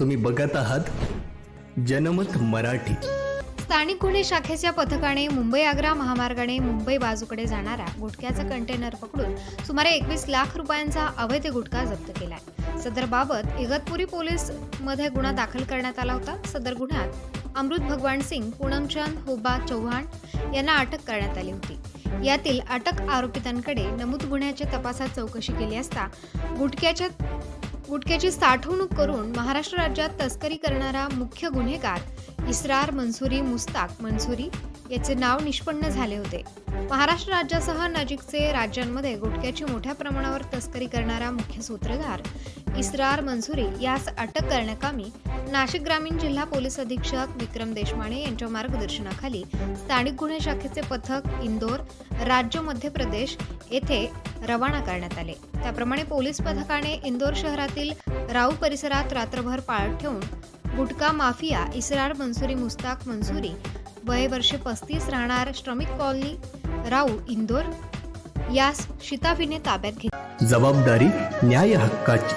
तुम्ही बघत आहात जनमत मराठी. स्थानिक गुन्हे शाखेच्या पथकाने मुंबई आग्रा महामार्गाने मुंबई बाजूकडे जाणारा गुटख्याचा कंटेनर पकडून सुमारे एकवीस लाख रुपयांचा अवैध गुटखा जप्त केलाय. सदर बाबत इगतपुरी पोलीसमध्ये गुन्हा दाखल करण्यात आला होता. सदर गुन्ह्यात अमृत भगवान सिंग पूनमचंद होबा चौहान यांना अटक करण्यात आली होती. यातील अटक आरोपितांकडे नमूद गुन्ह्याच्या तपासात चौकशी केली असता गुटख्याच्या गुटख्याची साठवणूक करून महाराष्ट्र राज्यात तस्करी करणारा मुख्य गुन्हेगार इस्रार मंसुरी मुस्ताक मंसुरी याचे नाव निष्पन्न झाले होते. महाराष्ट्र राज्यासह नजीकचे राज्यांमध्ये गुटख्याची मोठ्या प्रमाणावर तस्करी करणारा मुख्य सूत्रधार इस्रार मंसुरी यास अटक करण्याकामी नाशिक ग्रामीण जिल्हा पोलीस अधीक्षक विक्रम देशमाने यांच्या मार्गदर्शनाखाली स्थानिक गुन्हे शाखेचे पथक इंदोर राज्य मध्य प्रदेश येथे रवाना करण्यात आले. त्याप्रमाणे पोलीस पथकाने इंदोर शहरातील राऊ परिसरात रात्रभर पाळत ठेवून गुटखा माफिया इसरार मंसुरी मुस्ताक मंसुरी वय वर्षे पस्तीस राहणार श्रमिक कॉलनी राऊ इंदोर यास शिताफीने ताब्यात घेतले जबाबदारी न्याय हक्काची